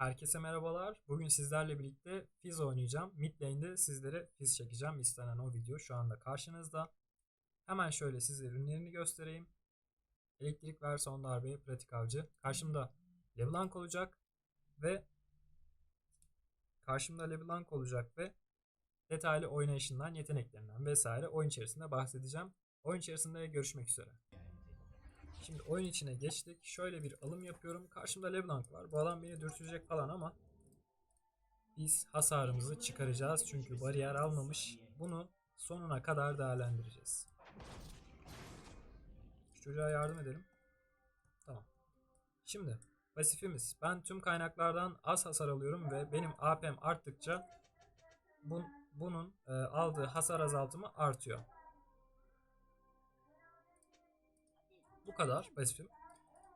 Herkese merhabalar. Bugün sizlerle birlikte Fizz oynayacağım. Mid sizlere Fizz çekeceğim. İstenen o video şu anda karşınızda. Hemen şöyle size ürünlerini göstereyim. Elektrik ver son darbe pratik avcı. Karşımda LeBlanc olacak ve karşımda LeBlanc olacak ve detaylı oynayışından, yeteneklerinden vesaire oyun içerisinde bahsedeceğim. Oyun içerisinde görüşmek üzere. Şimdi oyun içine geçtik. Şöyle bir alım yapıyorum. Karşımda LeBlanc var. Bu adam beni dürtecek falan ama biz hasarımızı çıkaracağız. Çünkü bariyer almamış. Bunu sonuna kadar değerlendireceğiz. Şu çocuğa yardım edelim. Tamam. Şimdi pasifimiz. Ben tüm kaynaklardan az hasar alıyorum ve benim AP'm arttıkça bun, bunun e, aldığı hasar azaltımı artıyor. Bu kadar pasifim.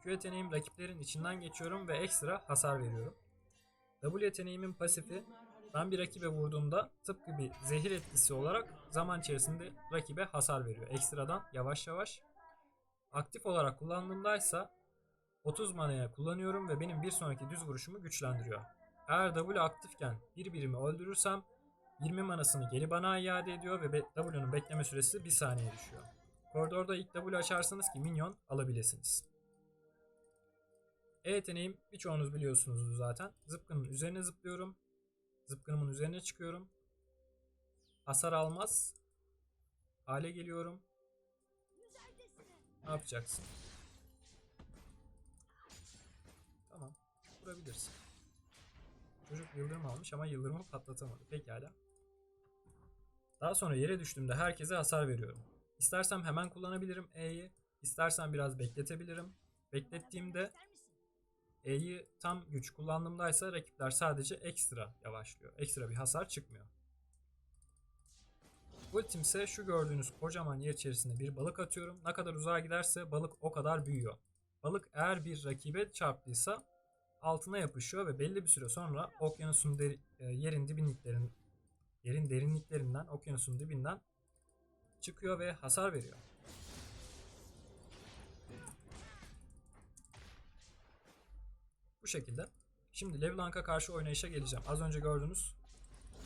Q yeteneğim rakiplerin içinden geçiyorum ve ekstra hasar veriyorum. W yeteneğimin pasifi ben bir rakibe vurduğumda tıpkı bir zehir etkisi olarak zaman içerisinde rakibe hasar veriyor. Ekstradan yavaş yavaş. Aktif olarak kullandığımda ise 30 manaya kullanıyorum ve benim bir sonraki düz vuruşumu güçlendiriyor. Eğer W aktifken bir birimi öldürürsem 20 manasını geri bana iade ediyor ve W'nun bekleme süresi 1 saniye düşüyor. Koridorda ilk W açarsanız ki minyon alabilirsiniz. E yeteneğim birçoğunuz biliyorsunuz zaten. Zıpkının üzerine zıplıyorum. Zıpkınımın üzerine çıkıyorum. Hasar almaz. Hale geliyorum. Ne yapacaksın? Tamam. Vurabilirsin. Çocuk yıldırım almış ama yıldırımı patlatamadı. Pekala. Daha sonra yere düştüğümde herkese hasar veriyorum. İstersem hemen kullanabilirim E'yi. İstersen biraz bekletebilirim. Beklettiğimde E'yi tam güç kullandığımdaysa rakipler sadece ekstra yavaşlıyor. Ekstra bir hasar çıkmıyor. Ultim ise şu gördüğünüz kocaman yer içerisinde bir balık atıyorum. Ne kadar uzağa giderse balık o kadar büyüyor. Balık eğer bir rakibe çarptıysa altına yapışıyor ve belli bir süre sonra okyanusun deri, e, yerin dibinliklerin yerin derinliklerinden okyanusun dibinden çıkıyor ve hasar veriyor. Bu şekilde. Şimdi LeBlanc'a karşı oynayışa geleceğim. Az önce gördünüz.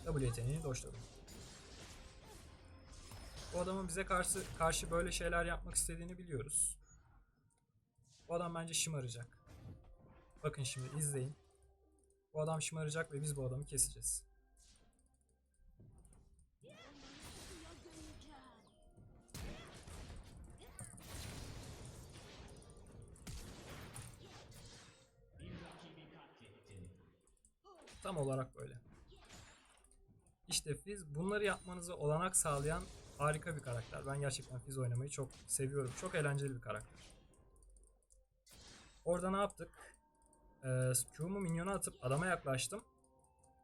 W yeteneğini doşladım. Bu adamın bize karşı karşı böyle şeyler yapmak istediğini biliyoruz. Bu adam bence şımaracak. Bakın şimdi izleyin. Bu adam şımaracak ve biz bu adamı keseceğiz. Tam olarak böyle. İşte Fizz bunları yapmanıza olanak sağlayan harika bir karakter. Ben gerçekten Fizz oynamayı çok seviyorum. Çok eğlenceli bir karakter. Orada ne yaptık? Ee, Q'mu minyona atıp adama yaklaştım.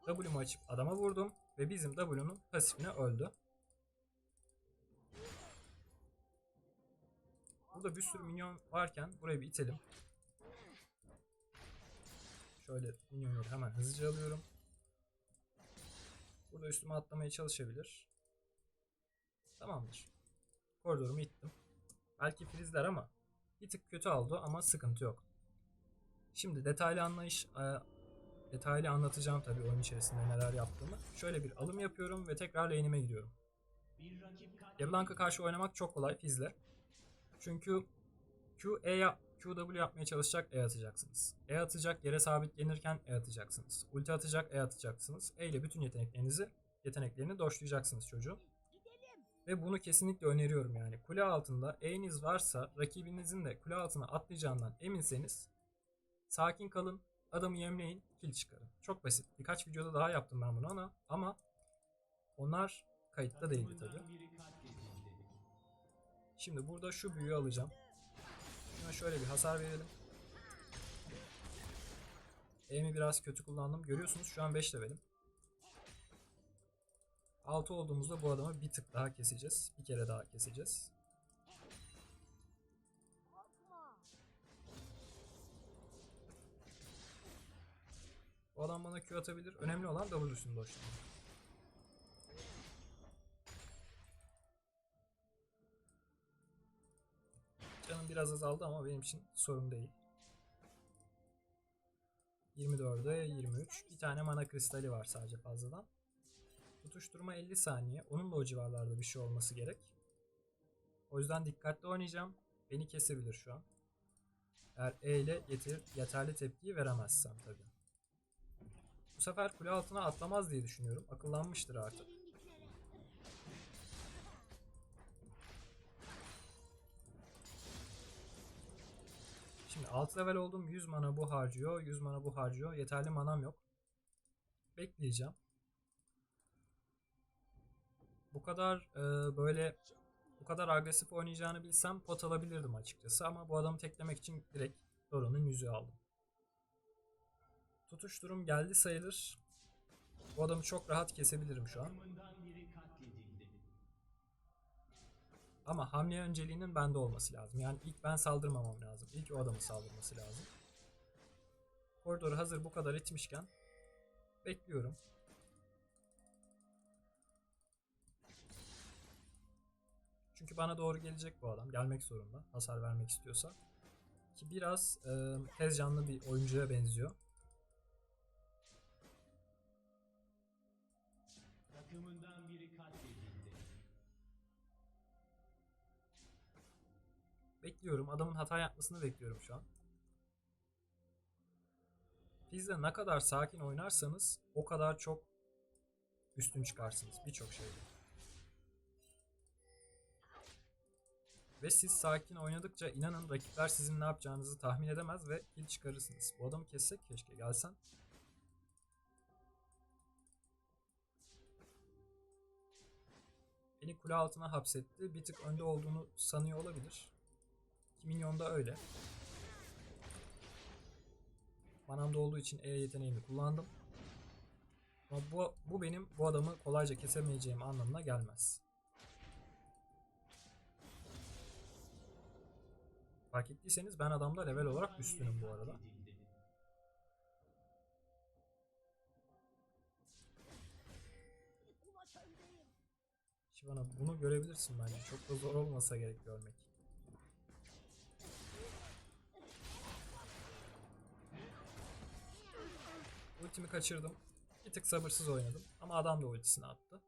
W'mu açıp adama vurdum. Ve bizim W'nun pasifine öldü. Burada bir sürü minyon varken burayı bir itelim. Şöyle minyonları hemen hızlıca alıyorum. Burada üstüme atlamaya çalışabilir. Tamamdır. Koridorumu ittim. Belki frizler ama bir tık kötü oldu ama sıkıntı yok. Şimdi detaylı anlayış e, detaylı anlatacağım tabii oyun içerisinde neler yaptığımı. Şöyle bir alım yapıyorum ve tekrar lane'ime gidiyorum. LeBlanc'a karşı oynamak çok kolay Fizz'le. Çünkü Q, E QW yapmaya çalışacak E atacaksınız. E atacak yere sabitlenirken E atacaksınız. Ulti atacak E atacaksınız. E ile bütün yeteneklerinizi yeteneklerini doşlayacaksınız çocuğun. Ve bunu kesinlikle öneriyorum yani. Kule altında E'niz varsa rakibinizin de kule altına atlayacağından eminseniz sakin kalın, adamı yemleyin, kill çıkarın. Çok basit. Birkaç videoda daha yaptım ben bunu ama ama onlar kayıtta değildi tabi. Şimdi burada şu büyüyü alacağım. Şuna şöyle bir hasar verelim. E'mi biraz kötü kullandım. Görüyorsunuz şu an 5 levelim. 6 olduğumuzda bu adamı bir tık daha keseceğiz. Bir kere daha keseceğiz. Bu adam bana Q atabilir. Önemli olan W'sunu doşlamak. Biraz azaldı ama benim için sorun değil. 24'e 23. Bir tane mana kristali var sadece fazladan. Tutuşturma 50 saniye. Onun da o civarlarda bir şey olması gerek. O yüzden dikkatli oynayacağım. Beni kesebilir şu an. Eğer E ile yeter, yeterli tepkiyi veremezsem tabii. Bu sefer kule altına atlamaz diye düşünüyorum. Akıllanmıştır artık. Şimdi 6 level oldum. 100 mana bu harcıyor. 100 mana bu harcıyor. Yeterli manam yok. Bekleyeceğim. Bu kadar e, böyle bu kadar agresif oynayacağını bilsem pot alabilirdim açıkçası ama bu adamı teklemek için direkt Doran'ın yüzüğü aldım. Tutuş durum geldi sayılır. Bu adamı çok rahat kesebilirim şu an. Ama hamle önceliğinin bende olması lazım. Yani ilk ben saldırmamam lazım. İlk o adamın saldırması lazım. Koridoru hazır bu kadar etmişken bekliyorum. Çünkü bana doğru gelecek bu adam. Gelmek zorunda. Hasar vermek istiyorsa. Ki biraz e, canlı bir oyuncuya benziyor. Takımından Bekliyorum. Adamın hata yapmasını bekliyorum şu an. Fiz'de ne kadar sakin oynarsanız o kadar çok üstün çıkarsınız birçok şeyde. Ve siz sakin oynadıkça inanın rakipler sizin ne yapacağınızı tahmin edemez ve kill çıkarırsınız. Bu adamı kessek keşke gelsen. Beni kule altına hapsetti. Bir tık önde olduğunu sanıyor olabilir. Ki Minyon da öyle. Manamda olduğu için E yeteneğimi kullandım. Ama bu, bu benim bu adamı kolayca kesemeyeceğim anlamına gelmez. Fark ettiyseniz ben adamda level olarak üstünüm bu arada. Şivana bunu görebilirsin bence. Çok da zor olmasa gerek görmek. Ultimi kaçırdım. Bir tık sabırsız oynadım. Ama adam da ultisini attı.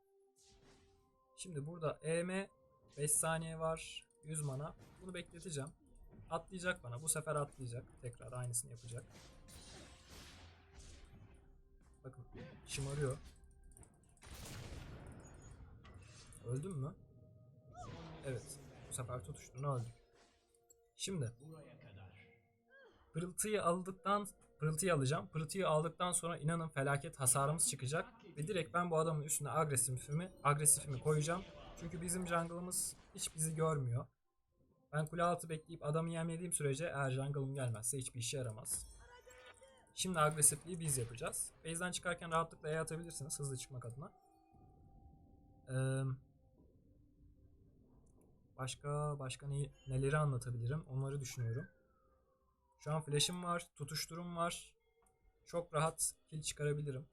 Şimdi burada EM 5 saniye var. 100 mana. Bunu bekleteceğim. Atlayacak bana. Bu sefer atlayacak. Tekrar aynısını yapacak. Bakın şımarıyor. Öldün mü? Evet. Bu sefer tutuştuğunu öldük. Şimdi. Pırıltıyı aldıktan pırıltıyı alacağım. Pırıltıyı aldıktan sonra inanın felaket hasarımız çıkacak ve direkt ben bu adamın üstüne agresifimi agresifimi koyacağım. Çünkü bizim jungle'ımız hiç bizi görmüyor. Ben kule altı bekleyip adamı yemlediğim sürece eğer jungle'ım gelmezse hiçbir işe yaramaz. Şimdi agresifliği biz yapacağız. Base'den çıkarken rahatlıkla E atabilirsiniz hızlı çıkmak adına. Ee, başka başka ne, neleri anlatabilirim onları düşünüyorum. Şu an flash'ım var, tutuşturum var. Çok rahat kill çıkarabilirim.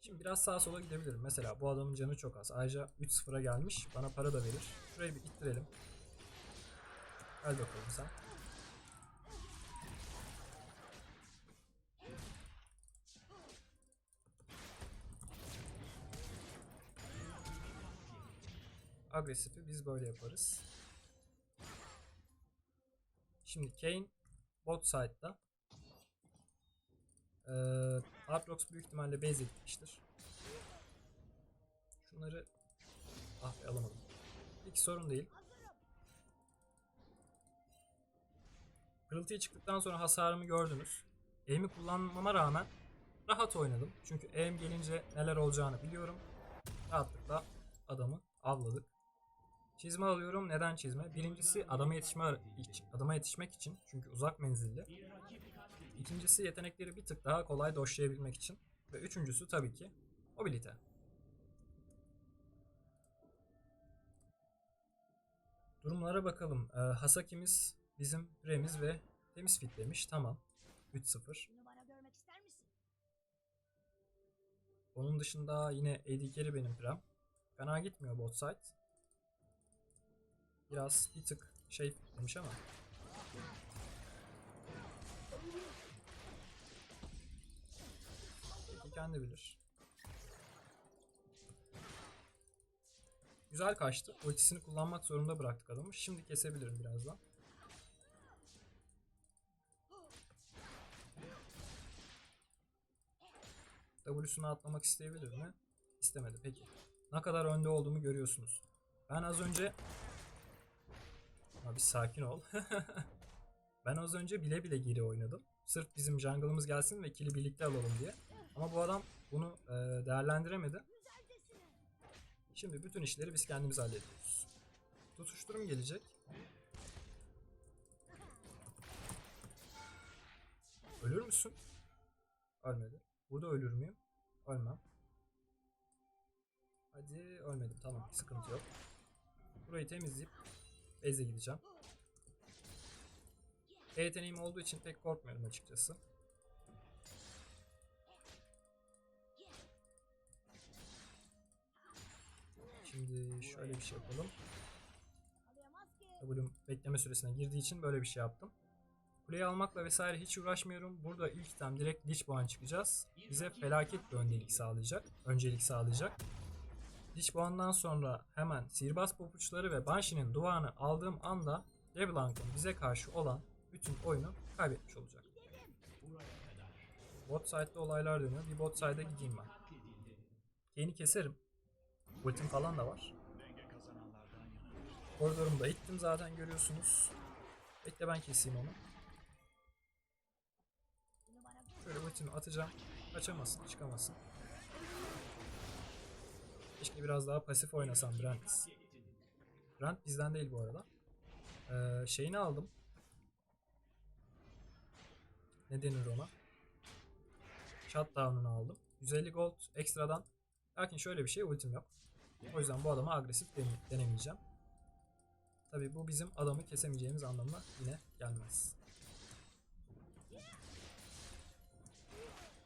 Şimdi biraz sağa sola gidebilirim. Mesela bu adamın canı çok az. Ayrıca 3-0'a gelmiş. Bana para da verir. Şurayı bir ittirelim. Gel bakalım sen. Agresifi biz böyle yaparız. Şimdi Kane bot side'da. Ee, Aatrox büyük ihtimalle base gitmiştir. Şunları ah be alamadım. Hiç sorun değil. Pırıltıya çıktıktan sonra hasarımı gördünüz. Aim'i kullanmama rağmen rahat oynadım. Çünkü aim gelince neler olacağını biliyorum. Rahatlıkla adamı avladık. Çizme alıyorum. Neden çizme? Birincisi adama yetişme adama yetişmek için. Çünkü uzak menzilli. İkincisi yetenekleri bir tık daha kolay doşlayabilmek için. Ve üçüncüsü tabii ki mobilite. Durumlara bakalım. Ee, Hasaki'miz bizim Remiz ve temiz fit demiş. Tamam. 3-0. Numara görmek ister misin? Onun dışında yine AD benim prem. Fena gitmiyor bot side. Biraz bir tık şey demiş ama. kendi bilir. Güzel kaçtı. Ultisini kullanmak zorunda bıraktık adamı. Şimdi kesebilirim birazdan. W'sunu atlamak isteyebilir mi? İstemedi. Peki. Ne kadar önde olduğumu görüyorsunuz. Ben az önce... Abi sakin ol. ben az önce bile bile geri oynadım. Sırf bizim jungle'ımız gelsin ve kill'i birlikte alalım diye. Ama bu adam bunu e, değerlendiremedi. Şimdi bütün işleri biz kendimiz hallediyoruz. Tutuşturum gelecek. Ölür müsün? Ölmedi. Burada ölür müyüm? Ölmem. Hadi ölmedim. Tamam. Sıkıntı yok. Burayı temizleyip base'e gideceğim. E yeteneğim olduğu için pek korkmuyorum açıkçası. Şimdi şöyle bir şey yapalım. W'm bekleme süresine girdiği için böyle bir şey yaptım. Kuleyi almakla vesaire hiç uğraşmıyorum. Burada ilk item direkt Lich Boğan çıkacağız. Bize felaket bir öncelik sağlayacak. Öncelik sağlayacak. Lich Boğan'dan sonra hemen sihirbaz papuçları ve Banshee'nin duvarını aldığım anda LeBlanc'ın bize karşı olan bütün oyunu kaybetmiş olacak. Bot side'da olaylar dönüyor. Bir bot side'a gideyim ben. Kane'i keserim. Ultim falan da var. Koridorumda ittim zaten görüyorsunuz. Bekle ben keseyim onu. Şöyle ultimi atacağım. Kaçamasın, çıkamasın. Keşke biraz daha pasif oynasam Brent. Brent bizden değil bu arada. Ee, şeyini aldım. Ne denir ona? Shutdown'unu aldım. 150 gold ekstradan. Lakin şöyle bir şey ultim yok. O yüzden bu adama agresif dene- denemeyeceğim. Tabi bu bizim adamı kesemeyeceğimiz anlamına yine gelmez.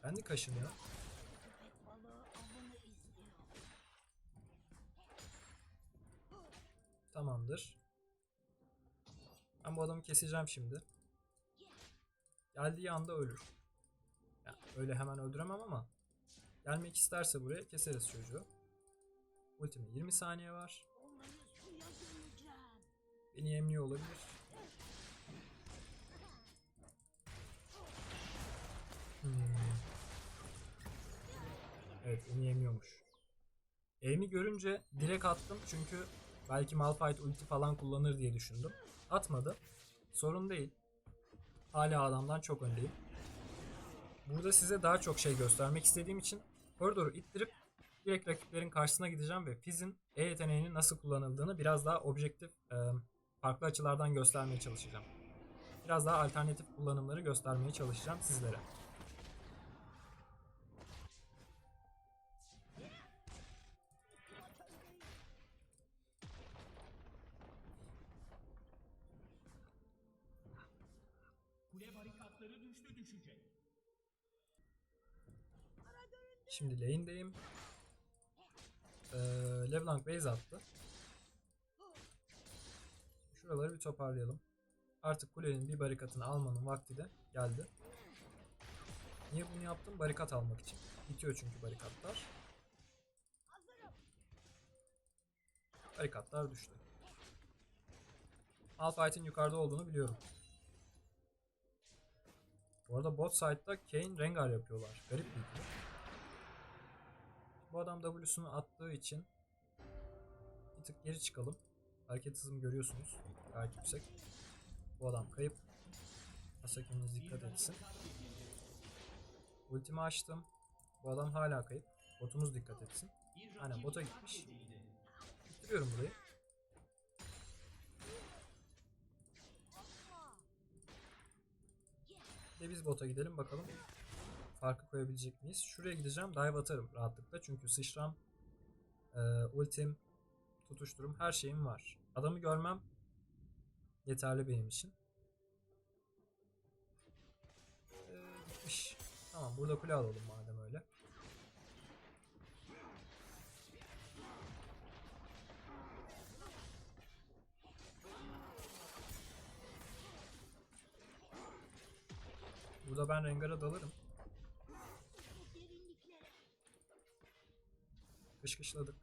Kendi kaşınıyor. Tamamdır. Ben bu adamı keseceğim şimdi. Geldiği anda ölür. Yani öyle hemen öldüremem ama gelmek isterse buraya keseriz çocuğu. Ultime 20 saniye var. Beni yemliyor olabilir. Hmm. Evet beni yemiyormuş. Aim'i görünce direkt attım çünkü belki Malphite ulti falan kullanır diye düşündüm. Atmadı. Sorun değil. Hala adamdan çok öndeyim. Burada size daha çok şey göstermek istediğim için koridoru ittirip direkt rakiplerin karşısına gideceğim ve Fizz'in E yeteneğinin nasıl kullanıldığını biraz daha objektif, e, farklı açılardan göstermeye çalışacağım. Biraz daha alternatif kullanımları göstermeye çalışacağım sizlere. Şimdi lane'deyim. Ee, LeBlanc base attı. Şuraları bir toparlayalım. Artık kulenin bir barikatını almanın vakti de geldi. Niye bunu yaptım? Barikat almak için. Bitiyor çünkü barikatlar. Barikatlar düştü. Malphite'in yukarıda olduğunu biliyorum. Bu arada bot side'da Kayn Rengar yapıyorlar. Garip bir ikili. Bu adam W'sunu attığı için bir tık geri çıkalım. Hareket hızımı görüyorsunuz. Gayet yüksek. Bu adam kayıp. Asakimiz dikkat etsin. Ultimi açtım. Bu adam hala kayıp. Botumuz dikkat etsin. Aynen bota gitmiş. Bitiriyorum burayı. De biz bota gidelim bakalım. Farkı koyabilecek miyiz? Şuraya gideceğim. Dive atarım rahatlıkla. Çünkü sıçram, e, ultim, tutuşturum her şeyim var. Adamı görmem yeterli benim için. E. Tamam burada kule alalım madem öyle. Burada ben Rengar'a dalarım. Kışkışladık.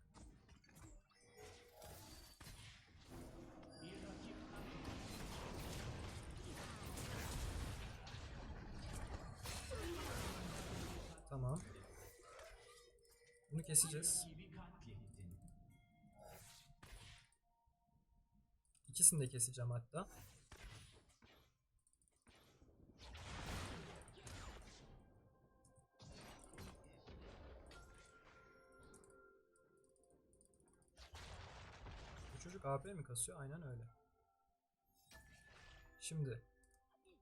Tamam. Bunu keseceğiz. İkisini de keseceğim hatta. Çocuk AP mi kasıyor? Aynen öyle. Şimdi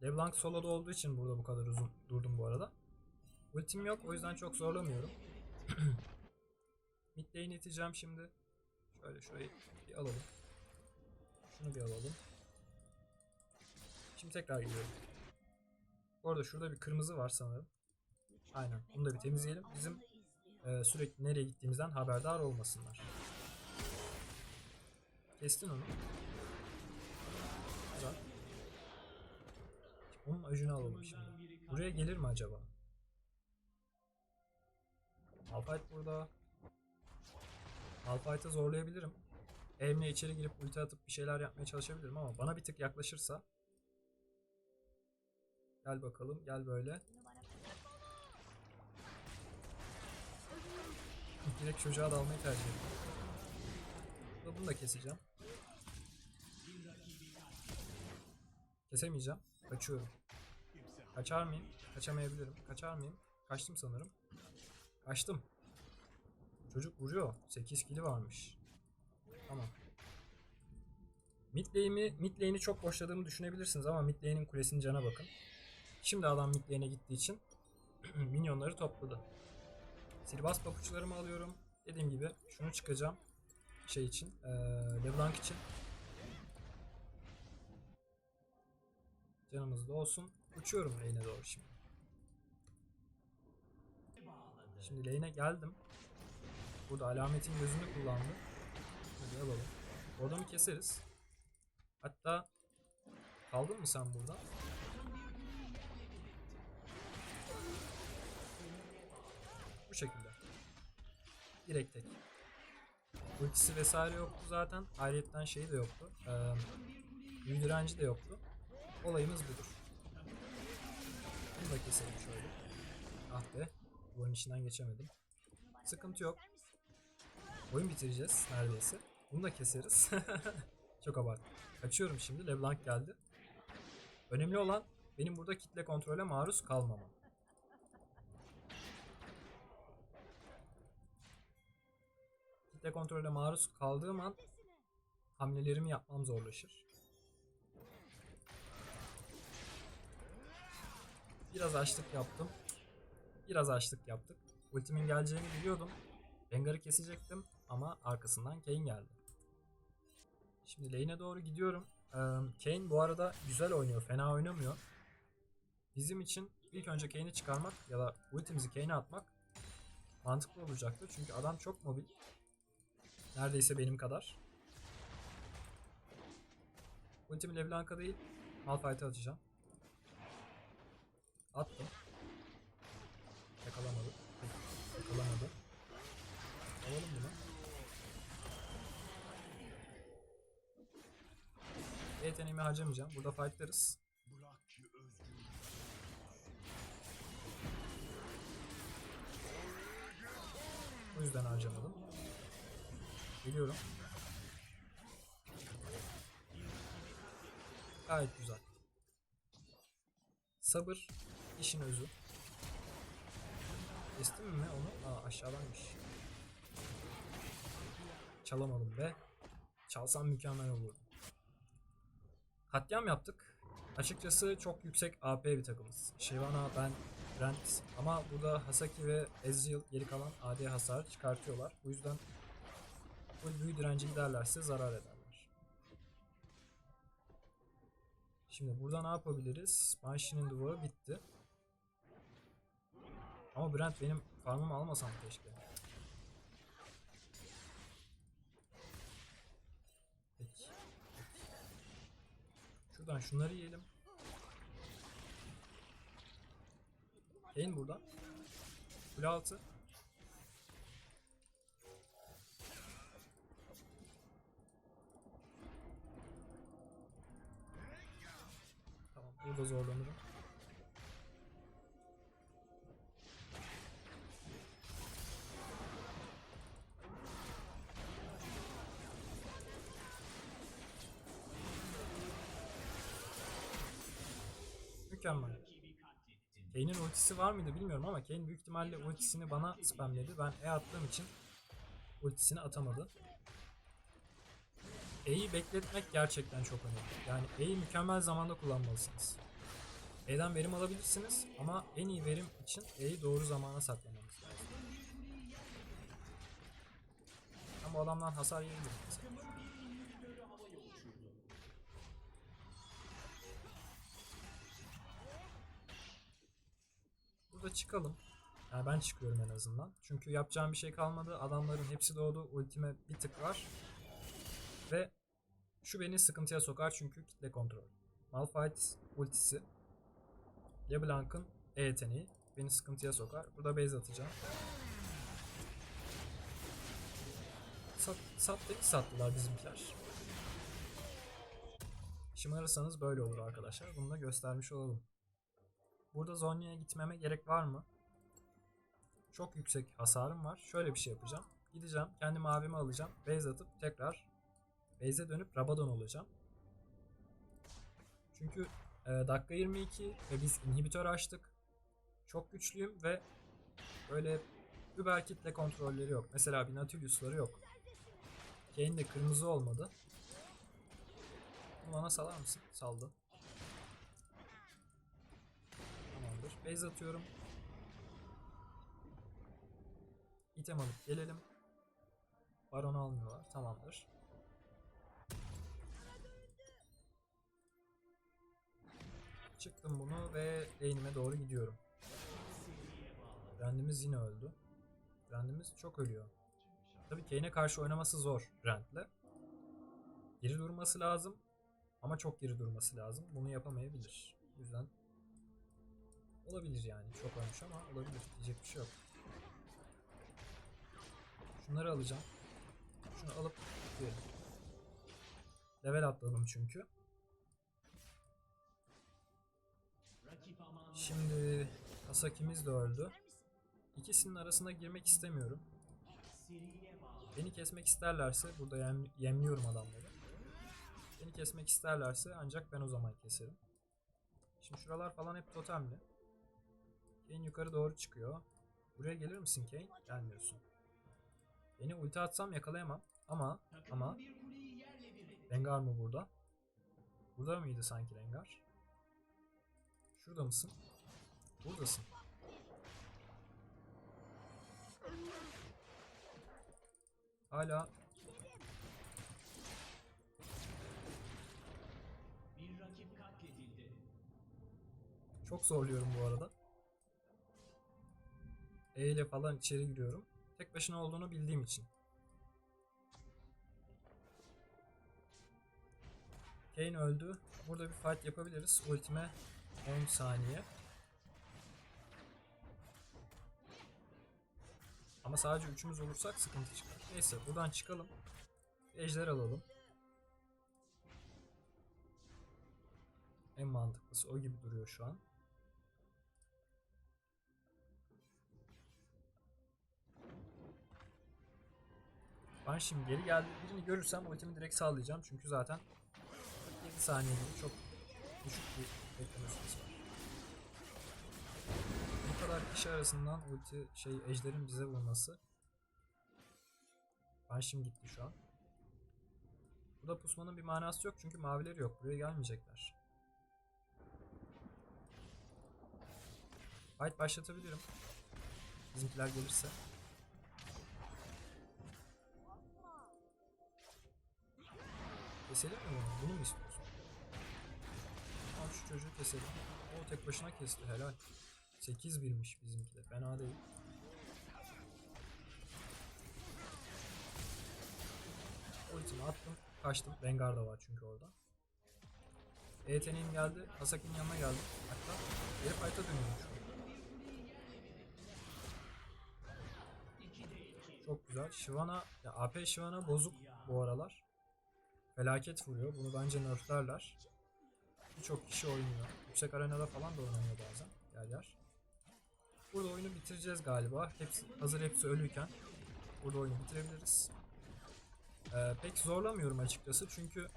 LeBlanc soloda olduğu için burada bu kadar uzun durdum bu arada. Ultim yok o yüzden çok zorlamıyorum. Mid lane iteceğim şimdi. Şöyle şurayı bir alalım. Şunu bir alalım. Şimdi tekrar gidiyorum. Bu arada şurada bir kırmızı var sanırım. Aynen. Bunu da bir temizleyelim. Bizim e, sürekli nereye gittiğimizden haberdar olmasınlar. Kestin onu. Güzel. Onun öcünü alalım şimdi. Buraya gelir mi acaba? Malphite burada. Malphite'ı zorlayabilirim. Evimle içeri girip ulti atıp bir şeyler yapmaya çalışabilirim ama bana bir tık yaklaşırsa Gel bakalım gel böyle. Direkt çocuğa dalmayı tercih. Burada Bunu da keseceğim. Kesemeyeceğim. Kaçıyorum. Kaçar mıyım? Kaçamayabilirim. Kaçar mıyım? Kaçtım sanırım. Kaçtım. Çocuk vuruyor. 8 kili varmış. Tamam. Mid lane'i, çok boşladığımı düşünebilirsiniz ama mid lane'in kulesinin cana bakın. Şimdi adam mid gittiği için minyonları topladı. Sihirbaz papuçlarımı alıyorum. Dediğim gibi şunu çıkacağım. Şey için, eee LeBlanc için. Canımız da olsun. Uçuyorum lane'e doğru şimdi. Şimdi lane'e geldim. Burada alametin gözünü kullandı. Hadi alalım. Bu adamı keseriz. Hatta kaldın mı sen burada? Bu şekilde. Direkt tek. Ultisi vesaire yoktu zaten. Ayrıyetten şeyi de yoktu. Ee, büyü direnci de yoktu. Olayımız budur. Bunu da keselim şöyle. Ah be. Duvarın içinden geçemedim. Sıkıntı yok. Oyun bitireceğiz neredeyse. Bunu da keseriz. Çok abart. Kaçıyorum şimdi. LeBlanc geldi. Önemli olan benim burada kitle kontrole maruz kalmamam. Kitle kontrole maruz kaldığım an hamlelerimi yapmam zorlaşır. Biraz açlık yaptım. Biraz açlık yaptık. Ultimin geleceğini biliyordum. Rengar'ı kesecektim ama arkasından Kayn geldi. Şimdi lane'e doğru gidiyorum. Ee, Kayn bu arada güzel oynuyor, fena oynamıyor. Bizim için ilk önce Kayn'i çıkarmak ya da ultimizi Kayn'e atmak mantıklı olacaktır. Çünkü adam çok mobil. Neredeyse benim kadar. Ultimi LeBlanc'a değil, Malphite'e atacağım. Attım. Yakalamadı. Yakalamadı. Alalım bunu. Yeteneğimi harcamayacağım. Burada fightlarız. O yüzden harcamadım. Geliyorum. Gayet güzel. Sabır işin özü. Kestim mi onu? Aa aşağıdaymış. Çalamadım be. Çalsam mükemmel olurdu. Katliam yaptık. Açıkçası çok yüksek AP bir takımız. Shyvana, ben, Brent ama burada Hasaki ve Ezreal geri kalan AD hasar çıkartıyorlar. Bu yüzden bu büyü direnci giderlerse zarar ederler. Şimdi burada ne yapabiliriz? Banshee'nin duvarı bitti. Ama Brent benim farmımı almasan keşke. Şuradan şunları yiyelim. Kane burada. Kule altı. Tamam burada zorlanırım. Mükemmel. Kane'in ultisi var mıydı bilmiyorum ama Kane büyük ihtimalle ultisini bana spamledi. Ben E attığım için ultisini atamadı. E'yi bekletmek gerçekten çok önemli. Yani E'yi mükemmel zamanda kullanmalısınız. E'den verim alabilirsiniz ama en iyi verim için E'yi doğru zamana saklamanız lazım. Ben bu adamdan hasar yiyebilirim mesela. Burada çıkalım. Yani ben çıkıyorum en azından. Çünkü yapacağım bir şey kalmadı. Adamların hepsi doğdu. Ultime bir tık var. Ve şu beni sıkıntıya sokar çünkü kitle kontrol. Malphite ultisi. LeBlanc'ın E yeteneği beni sıkıntıya sokar. Burada base atacağım. Sat, sattı, sattılar bizimkiler. Şımarırsanız böyle olur arkadaşlar. Bunu da göstermiş olalım. Burada Zonya'ya gitmeme gerek var mı? Çok yüksek hasarım var. Şöyle bir şey yapacağım. Gideceğim, kendi mavimi alacağım. Base atıp tekrar base'e dönüp Rabadon olacağım. Çünkü e, dakika 22 ve biz inhibitör açtık. Çok güçlüyüm ve böyle über kitle kontrolleri yok. Mesela bir Nautilus'ları yok. Kane de kırmızı olmadı. Bunu bana salar mısın? Saldı. Base atıyorum. İtem alıp gelelim. Baron almıyorlar. Tamamdır. Çıktım bunu ve lane'ime doğru gidiyorum. Brandimiz yine öldü. Brandimiz çok ölüyor. Tabii Kane'e karşı oynaması zor Brand'le. Geri durması lazım. Ama çok geri durması lazım. Bunu yapamayabilir. O yüzden olabilir yani. Çok ölmüş ama olabilir. Diyecek bir şey yok. Şunları alacağım. Şunu alıp gidelim. Level atladım çünkü. Şimdi Hasakimiz de öldü. İkisinin arasına girmek istemiyorum. Beni kesmek isterlerse burada yem, yemliyorum adamları. Beni kesmek isterlerse ancak ben o zaman keserim. Şimdi şuralar falan hep totemli. Kane yukarı doğru çıkıyor. Buraya gelir misin Kane? Gelmiyorsun. Beni ulti atsam yakalayamam. Ama ama. Rengar mı burada? Burada mıydı sanki Rengar? Şurada mısın? Buradasın. Hala Bir rakip katledildi. çok zorluyorum bu arada. E ile falan içeri giriyorum. Tek başına olduğunu bildiğim için. Kane öldü. Burada bir fight yapabiliriz. Ultime 10 saniye. Ama sadece üçümüz olursak sıkıntı çıkar. Neyse buradan çıkalım. Ejder alalım. En mantıklısı o gibi duruyor şu an. Ben şimdi geri geldi birini görürsem ultimi direkt sağlayacağım çünkü zaten 7 saniye çok düşük bir bekleme var. Bu kadar kişi arasından ulti şey ejderin bize vurması ben şimdi gitti şu an. Burada pusmanın bir manası yok çünkü mavileri yok. Buraya gelmeyecekler. Fight başlatabilirim. Bizimkiler gelirse. Keselim mi bunu? Bunu mu istiyorsun? Tamam şu çocuğu keselim. O tek başına kesti helal. 8 birmiş bizimki de fena değil. Ultimi attım. Kaçtım. Rengar da var çünkü orada. E yeteneğim geldi. Hasaki'nin yanına geldim. Hatta geri fight'a dönüyorum şu. Çok güzel. Shyvana, ya AP Shyvana bozuk bu aralar. Felaket vuruyor. Bunu bence nerflerler. birçok kişi oynuyor. Yüksek arenada falan da oynanıyor bazen yer yer. Burada oyunu bitireceğiz galiba. Hepsi, hazır hepsi ölüyken burada oyunu bitirebiliriz. Ee, pek zorlamıyorum açıkçası çünkü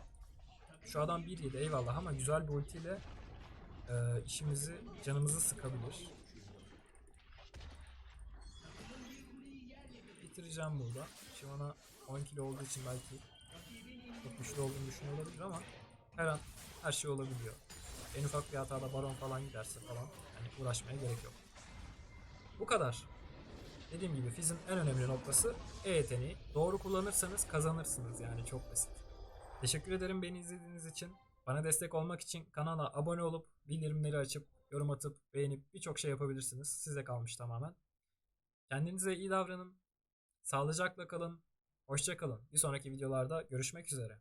şu adam 1-7 eyvallah ama güzel bir ultiyle e, işimizi, canımızı sıkabilir. Bitireceğim burada. Shyvana 10 kilo olduğu için belki çok olduğunu düşünüyor olabilir ama her an her şey olabiliyor. En ufak bir hatada baron falan giderse falan yani uğraşmaya gerek yok. Bu kadar. Dediğim gibi Fizz'in en önemli noktası E yeteneği. Doğru kullanırsanız kazanırsınız yani çok basit. Teşekkür ederim beni izlediğiniz için. Bana destek olmak için kanala abone olup bildirimleri açıp yorum atıp beğenip birçok şey yapabilirsiniz. Size kalmış tamamen. Kendinize iyi davranın. Sağlıcakla kalın. Hoşça kalın. Bir sonraki videolarda görüşmek üzere.